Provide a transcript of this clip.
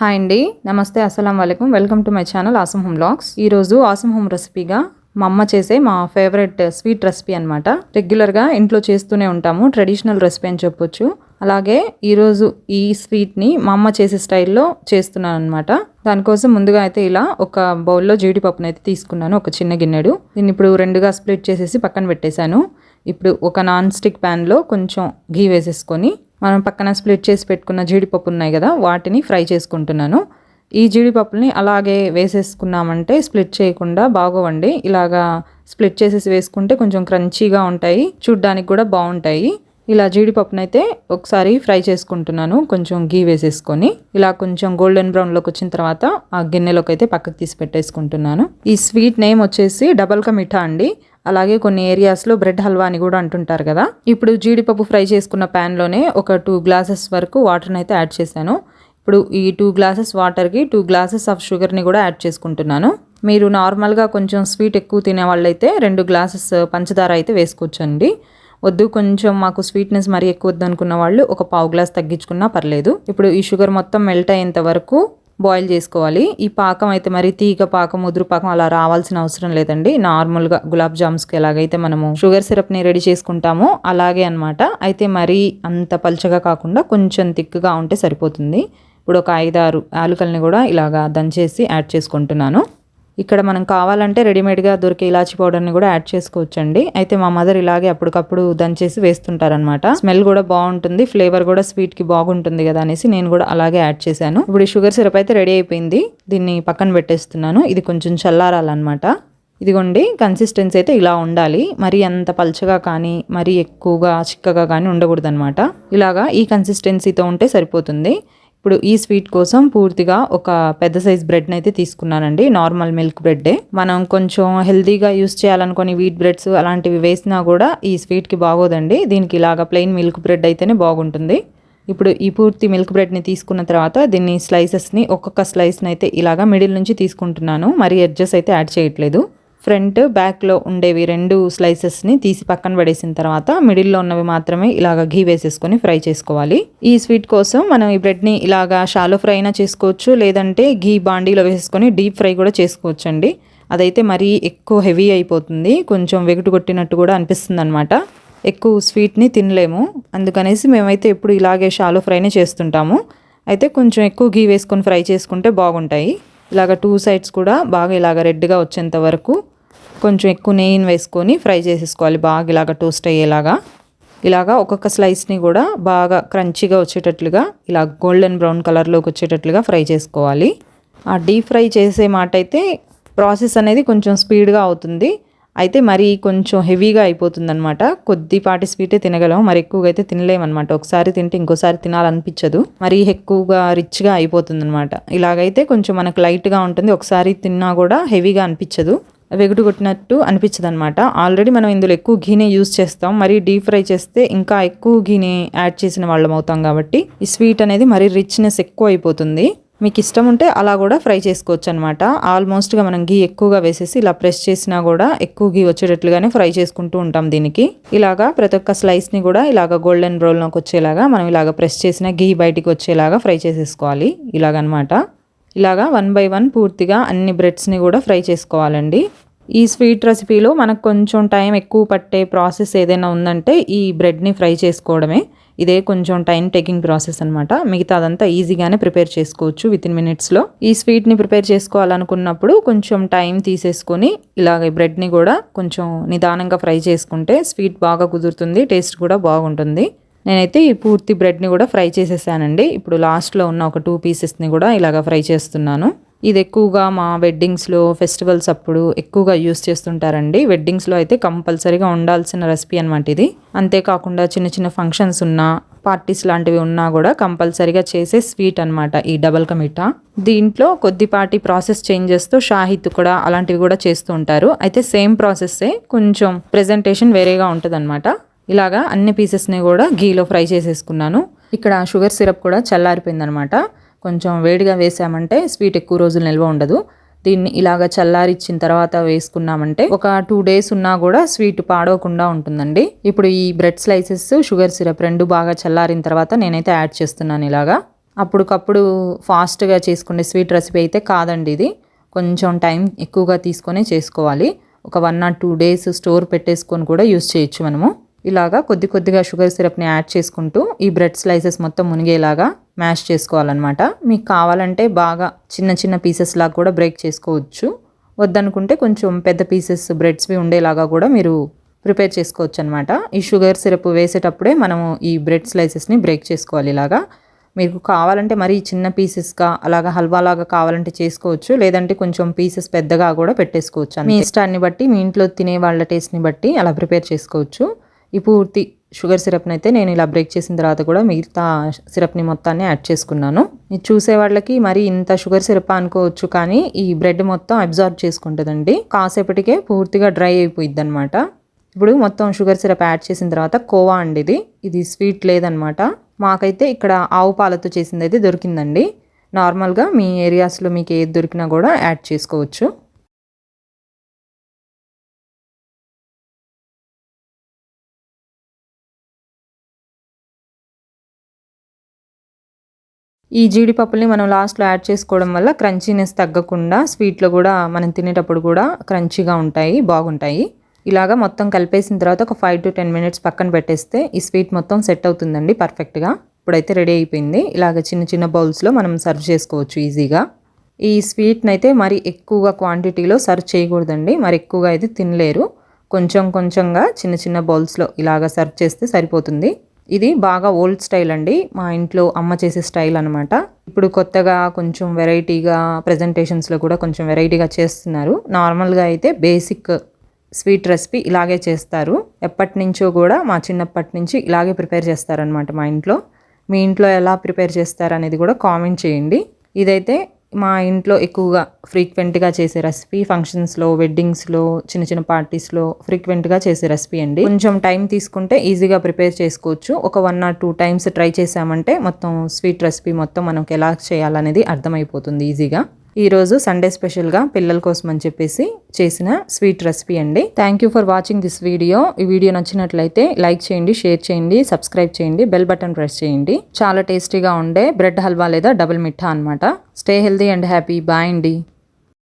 Hi అండి. నమస్తే అస్సలం వాలేకం. Welcome to my channel awesome home blogs ఈరోజు ఆసం హోమ్ రెసిపీగా మా అమ్మ చేసే మా ఫేవరెట్ స్వీట్ రెసిపీ అనమాట రెగ్యులర్గా ఇంట్లో చేస్తూనే ఉంటాము ట్రెడిషనల్ రెసిపీ అని చెప్పొచ్చు. అలాగే ఈరోజు ఈ స్వీట్ని మా అమ్మ చేసే స్టైల్లో చేస్తున్నాను అనమాట దానికోసం ముందుగా అయితే ఇలా ఒక బౌల్లో జీడిపప్పును అయితే తీసుకున్నాను ఒక చిన్న గిన్నెడు. దీన్ని ఇప్పుడు రెండుగా స్ప్లిట్ చేసేసి పక్కన పెట్టేశాను. ఇప్పుడు ఒక నాన్ స్టిక్ ప్యాన్లో కొంచెం ఘీ వేసేసుకొని మనం పక్కన స్ప్లిట్ చేసి పెట్టుకున్న జీడిపప్పు ఉన్నాయి కదా వాటిని ఫ్రై చేసుకుంటున్నాను. ఈ జీడిపప్పుని అలాగే వేసేసుకున్నామంటే స్ప్లిట్ చేయకుండా బాగోవండి. ఇలాగా స్ప్లిట్ చేసేసి వేసుకుంటే కొంచెం క్రంచీగా ఉంటాయి చూడ్డానికి కూడా బాగుంటాయి. ఇలా జీడిపప్పునైతే ఒకసారి ఫ్రై చేసుకుంటున్నాను కొంచెం గీ వేసేసుకొని. ఇలా కొంచెం గోల్డెన్ బ్రౌన్లోకి వచ్చిన తర్వాత ఆ గిన్నెలోకి అయితే పక్కకు తీసి పెట్టేసుకుంటున్నాను. ఈ స్వీట్ నేమ్ వచ్చేసి డబల్ కా మిఠా అండి. అలాగే కొన్ని ఏరియాస్లో బ్రెడ్ హల్వా అని కూడా అంటుంటారు కదా. ఇప్పుడు జీడిపప్పు ఫ్రై చేసుకున్న ప్యాన్లోనే ఒక టూ గ్లాసెస్ వరకు వాటర్ని అయితే యాడ్ చేశాను. ఇప్పుడు ఈ టూ గ్లాసెస్ వాటర్కి టూ గ్లాసెస్ ఆఫ్ షుగర్ని కూడా యాడ్ చేసుకుంటున్నాను. మీరు నార్మల్గా కొంచెం స్వీట్ ఎక్కువ తినే వాళ్ళైతే రెండు గ్లాసెస్ పంచదార అయితే వేసుకోవచ్చండి. వద్దు కొంచెం మాకు స్వీట్నెస్ మరీ ఎక్కువ వద్దు అనుకున్న వాళ్ళు ఒక పావు గ్లాస్ తగ్గించుకున్నా పర్లేదు. ఇప్పుడు ఈ షుగర్ మొత్తం మెల్ట్ అయ్యేంత వరకు బాయిల్ చేసుకోవాలి. ఈ పాకం అయితే మరి తీగ పాకం ముదురు పాకం అలా రావాల్సిన అవసరం లేదండి. నార్మల్గా గులాబ్ జామ్స్కి ఎలాగైతే మనము షుగర్ సిరప్ని రెడీ చేసుకుంటామో అలాగే అనమాట అయితే మరీ అంత పల్చగా కాకుండా కొంచెం థిక్గా ఉంటే సరిపోతుంది. ఇప్పుడు ఒక ఐదారు ఆలుకల్ని కూడా ఇలాగా దంచేసి యాడ్ చేసుకుంటున్నాను. ఇక్కడ మనం కావాలంటే రెడీమేడ్గా దొరికే ఇలాచి పౌడర్ని కూడా యాడ్ చేసుకోవచ్చండి. అయితే మా మదర్ ఇలాగే అప్పటికప్పుడు దంచేసి వేస్తుంటారనమాట స్మెల్ కూడా బాగుంటుంది ఫ్లేవర్ కూడా స్వీట్కి బాగుంటుంది కదా అనేసి నేను కూడా అలాగే యాడ్ చేశాను. ఇప్పుడు ఈ షుగర్ సిరప్ అయితే రెడీ అయిపోయింది. దీన్ని పక్కన పెట్టేస్తున్నాను. ఇది కొంచెం చల్లారాలన్నమాట. ఇదిగోండి కన్సిస్టెన్సీ అయితే ఇలా ఉండాలి. మరి అంత పల్చగా కానీ మరీ ఎక్కువగా చిక్కగా కానీ ఉండకూడదు అనమాట ఇలాగా ఈ కన్సిస్టెన్సీతో ఉంటే సరిపోతుంది. ఇప్పుడు ఈ స్వీట్ కోసం పూర్తిగా ఒక పెద్ద సైజ్ బ్రెడ్ని అయితే తీసుకున్నానండి. నార్మల్ మిల్క్ బ్రెడ్డే మనం కొంచెం హెల్తీగా యూస్ చేయాలనుకుని వీట్ బ్రెడ్స్ అలాంటివి వేసినా కూడా ఈ స్వీట్కి బాగోదండి. దీనికి ఇలాగ ప్లెయిన్ మిల్క్ బ్రెడ్ అయితేనే బాగుంటుంది. ఇప్పుడు ఈ పూర్తి మిల్క్ బ్రెడ్ని తీసుకున్న తర్వాత దీన్ని స్లైసెస్ని ఒక్కొక్క స్లైస్ని అయితే ఇలాగా మిడిల్ నుంచి తీసుకుంటున్నాను. మరి ఎడ్జెస్ అయితే యాడ్ చేయట్లేదు. ఫ్రంట్ బ్యాక్లో ఉండేవి రెండు స్లైసెస్ని తీసి పక్కన పడేసిన తర్వాత మిడిల్లో ఉన్నవి మాత్రమే ఇలాగ ఘీ వేసేసుకొని ఫ్రై చేసుకోవాలి. ఈ స్వీట్ కోసం మనం ఈ బ్రెడ్ని ఇలాగా షాలో ఫ్రై అయినా చేసుకోవచ్చు లేదంటే ఘీ బాండీలో వేసుకొని డీప్ ఫ్రై కూడా చేసుకోవచ్చు అండి అదైతే మరీ ఎక్కువ హెవీ అయిపోతుంది కొంచెం వెగుటు కొట్టినట్టు కూడా అనిపిస్తుంది అనమాట ఎక్కువ స్వీట్ని తినలేము అందుకనేసి మేమైతే ఎప్పుడు ఇలాగే షాలో ఫ్రైనే చేస్తుంటాము. అయితే కొంచెం ఎక్కువ ఘీ వేసుకొని ఫ్రై చేసుకుంటే బాగుంటాయి. ఇలాగ టూ సైడ్స్ కూడా బాగా ఇలాగ రెడ్గా వచ్చేంత వరకు కొంచెం ఎక్కువ నెయ్యిని వేసుకొని ఫ్రై చేసేసుకోవాలి. బాగా ఇలాగ టోస్ట్ అయ్యేలాగా. ఇలాగా ఒక్కొక్క స్లైస్ని కూడా బాగా క్రంచీగా వచ్చేటట్లుగా ఇలా గోల్డెన్ బ్రౌన్ కలర్లోకి వచ్చేటట్లుగా ఫ్రై చేసుకోవాలి. ఆ డీప్ ఫ్రై చేసే మాట అయితే ప్రాసెస్ అనేది కొంచెం స్పీడ్గా అవుతుంది. అయితే మరి కొంచెం హెవీగా అయిపోతుంది అనమాట కొద్దిపాటి స్వీటే తినగలం. మరి ఎక్కువగా అయితే తినలేమన్నమాట. ఒకసారి తింటే ఇంకోసారి తినాలనిపించదు. మరి ఎక్కువగా రిచ్గా అయిపోతుంది అనమాట ఇలాగైతే కొంచెం మనకు లైట్గా ఉంటుంది. ఒకసారి తిన్నా కూడా హెవీగా అనిపించదు. వెగుటు కొట్టినట్టు అనిపించదు అనమాట ఆల్రెడీ మనం ఇందులో ఎక్కువ ఘీనే యూస్ చేస్తాం. మరి డీప్ ఫ్రై చేస్తే ఇంకా ఎక్కువ ఘీనే యాడ్ చేసిన వాళ్ళం అవుతాం కాబట్టి ఈ స్వీట్ అనేది మరి రిచ్నెస్ ఎక్కువ అయిపోతుంది. మీకు ఇష్టం ఉంటే అలా కూడా ఫ్రై చేసుకోవచ్చు అనమాట ఆల్మోస్ట్గా మనం గీ ఎక్కువగా వేసేసి ఇలా ప్రెస్ చేసినా కూడా ఎక్కువ గీ వచ్చేటట్లుగానే ఫ్రై చేసుకుంటూ ఉంటాం దీనికి. ఇలాగా ప్రతి ఒక్క స్లైస్ని కూడా ఇలాగ గోల్డెన్ బ్రౌన్లోకి వచ్చేలాగా మనం ఇలాగ ప్రెస్ చేసిన గీ బయటికి వచ్చేలాగా ఫ్రై చేసేసుకోవాలి. ఇలాగనమాట ఇలాగా వన్ బై వన్ పూర్తిగా అన్ని బ్రెడ్స్ని కూడా ఫ్రై చేసుకోవాలండి. ఈ స్వీట్ రెసిపీలో మనకు కొంచెం టైం ఎక్కువ పట్టే ప్రాసెస్ ఏదైనా ఉందంటే ఈ బ్రెడ్ని ఫ్రై చేసుకోవడమే. ఇదే కొంచెం టైం టేకింగ్ ప్రాసెస్ అనమాట మిగతా అదంతా ఈజీగానే ప్రిపేర్ చేసుకోవచ్చు విత్ ఇన్ మినిట్స్లో. ఈ స్వీట్ని ప్రిపేర్ చేసుకోవాలనుకున్నప్పుడు కొంచెం టైం తీసేసుకొని ఇలాగ బ్రెడ్ని కూడా కొంచెం నిదానంగా ఫ్రై చేసుకుంటే స్వీట్ బాగా కుదురుతుంది టేస్ట్ కూడా బాగుంటుంది. నేనైతే ఈ పూర్తి బ్రెడ్ని కూడా ఫ్రై చేసేసానండి. ఇప్పుడు లాస్ట్లో ఉన్న ఒక టూ పీసెస్ని కూడా ఇలాగ ఫ్రై చేస్తున్నాను. ఇది ఎక్కువగా మా వెడ్డింగ్స్లో ఫెస్టివల్స్ అప్పుడు ఎక్కువగా యూస్ చేస్తుంటారండి. వెడ్డింగ్స్లో అయితే కంపల్సరీగా ఉండాల్సిన రెసిపీ అనమాట ఇది. అంతేకాకుండా చిన్న చిన్న ఫంక్షన్స్ ఉన్నా పార్టీస్ లాంటివి ఉన్నా కూడా కంపల్సరీగా చేసే స్వీట్ అనమాట ఈ డబల్ కమిటా. దీంట్లో కొద్దిపాటి ప్రాసెస్ చేంజెస్తో షాహిద్ కూడా అలాంటివి కూడా చేస్తూ ఉంటారు. అయితే సేమ్ ప్రాసెస్సే కొంచెం ప్రెజెంటేషన్ వేరేగా ఉంటుంది ఇలాగా అన్ని పీసెస్ని కూడా గీలో ఫ్రై చేసేసుకున్నాను. ఇక్కడ షుగర్ సిరప్ కూడా చల్లారిపోయిందనమాట కొంచెం వేడిగా వేసామంటే స్వీట్ ఎక్కువ రోజులు నిల్వ ఉండదు. దీన్ని ఇలాగ చల్లారిచ్చిన తర్వాత వేసుకున్నామంటే ఒక టూ డేస్ ఉన్నా కూడా స్వీట్ పాడవకుండా ఉంటుందండి. ఇప్పుడు ఈ బ్రెడ్ స్లైసెస్ షుగర్ సిరప్ రెండు బాగా చల్లారిన తర్వాత నేనైతే యాడ్ చేస్తున్నాను ఇలాగా. అప్పటికప్పుడు ఫాస్ట్గా చేసుకునే స్వీట్ రెసిపీ అయితే కాదండి ఇది. కొంచెం టైం ఎక్కువగా తీసుకొని చేసుకోవాలి. ఒక one or two days store పెట్టేసుకొని కూడా యూస్ చేయొచ్చు మనము. ఇలాగా కొద్ది కొద్దిగా షుగర్ సిరప్ని యాడ్ చేసుకుంటూ ఈ బ్రెడ్ స్లైసెస్ మొత్తం మునిగేలాగా మ్యాష్ చేసుకోవాలన్నమాట. మీకు కావాలంటే బాగా చిన్న చిన్న పీసెస్ లాగా కూడా బ్రేక్ చేసుకోవచ్చు. వద్దనుకుంటే కొంచెం పెద్ద పీసెస్ బ్రెడ్స్వి ఉండేలాగా కూడా మీరు ప్రిపేర్ చేసుకోవచ్చు అనమాట ఈ షుగర్ సిరప్ వేసేటప్పుడే మనము ఈ బ్రెడ్ స్లైసెస్ని బ్రేక్ చేసుకోవాలి ఇలాగా. మీకు కావాలంటే మరీ చిన్న పీసెస్గా అలాగా హల్వా లాగా కావాలంటే చేసుకోవచ్చు. లేదంటే కొంచెం పీసెస్ పెద్దగా కూడా పెట్టేసుకోవచ్చు మీ ఇష్టాన్ని బట్టి మీ ఇంట్లో తినే వాళ్ళ టేస్ట్ని బట్టి అలా ప్రిపేర్ చేసుకోవచ్చు. ఈ పూర్తి షుగర్ సిరప్ని అయితే నేను ఇలా బ్రేక్ చేసిన తర్వాత కూడా మిగతా సిరప్ని మొత్తాన్ని యాడ్ చేసుకున్నాను. ఇది చూసే వాళ్ళకి మరి ఇంత షుగర్ సిరప్ అనుకోవచ్చు కానీ ఈ బ్రెడ్ మొత్తం అబ్జార్బ్ చేసుకుంటుందండి. కాసేపటికే పూర్తిగా డ్రై అయిపోయిద్ది అనమాట ఇప్పుడు మొత్తం షుగర్ సిరప్ యాడ్ చేసిన తర్వాత కోవా అండి ఇది. ఇది స్వీట్ లేదనమాట మాకైతే ఇక్కడ ఆవు పాలతో చేసింది అయితే దొరికిందండి. నార్మల్గా మీ ఏరియాస్లో మీకు ఏది దొరికినా కూడా యాడ్ చేసుకోవచ్చు. ఈ జీడిపప్పుల్ని మనం లాస్ట్లో యాడ్ చేసుకోవడం వల్ల క్రంచీనెస్ తగ్గకుండా స్వీట్లో కూడా మనం తినేటప్పుడు కూడా క్రంచీగా ఉంటాయి బాగుంటాయి. ఇలాగా మొత్తం కలిపేసిన తర్వాత ఒక ఫైవ్ టు టెన్ మినిట్స్ పక్కన పెట్టేస్తే ఈ స్వీట్ మొత్తం సెట్ అవుతుందండి పర్ఫెక్ట్గా. ఇప్పుడైతే రెడీ అయిపోయింది. ఇలాగ చిన్న చిన్న బౌల్స్లో మనం సర్వ్ చేసుకోవచ్చు ఈజీగా. ఈ స్వీట్ని అయితే మరి ఎక్కువగా క్వాంటిటీలో సర్వ్ చేయకూడదండి. మరి ఎక్కువగా అయితే తినలేరు. కొంచెం కొంచెంగా చిన్న చిన్న బౌల్స్లో ఇలాగ సర్వ్ చేస్తే సరిపోతుంది. ఇది బాగా ఓల్డ్ స్టైల్ అండి. మా ఇంట్లో అమ్మ చేసే స్టైల్ అనమాట ఇప్పుడు కొత్తగా కొంచెం వెరైటీగా ప్రజెంటేషన్స్లో కూడా కొంచెం వెరైటీగా చేస్తున్నారు. నార్మల్గా అయితే బేసిక్ స్వీట్ రెసిపీ ఇలాగే చేస్తారు. ఎప్పటి నుంచో కూడా మా చిన్నప్పటి నుంచి ఇలాగే ప్రిపేర్ చేస్తారనమాట మా ఇంట్లో. మీ ఇంట్లో ఎలా ప్రిపేర్ చేస్తారు అనేది కూడా కామెంట్ చేయండి. ఇదైతే మా ఇంట్లో ఎక్కువగా ఫ్రీక్వెంట్గా చేసే రెసిపీ ఫంక్షన్స్లో వెడ్డింగ్స్లో చిన్న చిన్న పార్టీస్లో ఫ్రీక్వెంట్గా చేసే రెసిపీ అండి. కొంచెం టైం తీసుకుంటే ఈజీగా ప్రిపేర్ చేసుకోవచ్చు. ఒక one or two times try చేసామంటే మొత్తం స్వీట్ రెసిపీ మొత్తం మనకి ఎలా చేయాలనేది అర్థమైపోతుంది ఈజీగా ఈరోజు సండే స్పెషల్గా పిల్లల కోసం అని చెప్పేసి చేసిన స్వీట్ రెసిపీ అండి. Thank you for watching this video ఈ వీడియో నచ్చినట్లయితే లైక్ చేయండి షేర్ చేయండి సబ్స్క్రైబ్ చేయండి బెల్ బటన్ ప్రెస్ చేయండి. చాలా టేస్టీగా ఉండే బ్రెడ్ హల్వా లేదా డబుల్ మిఠా అనమాట stay healthy and happy bye అండి.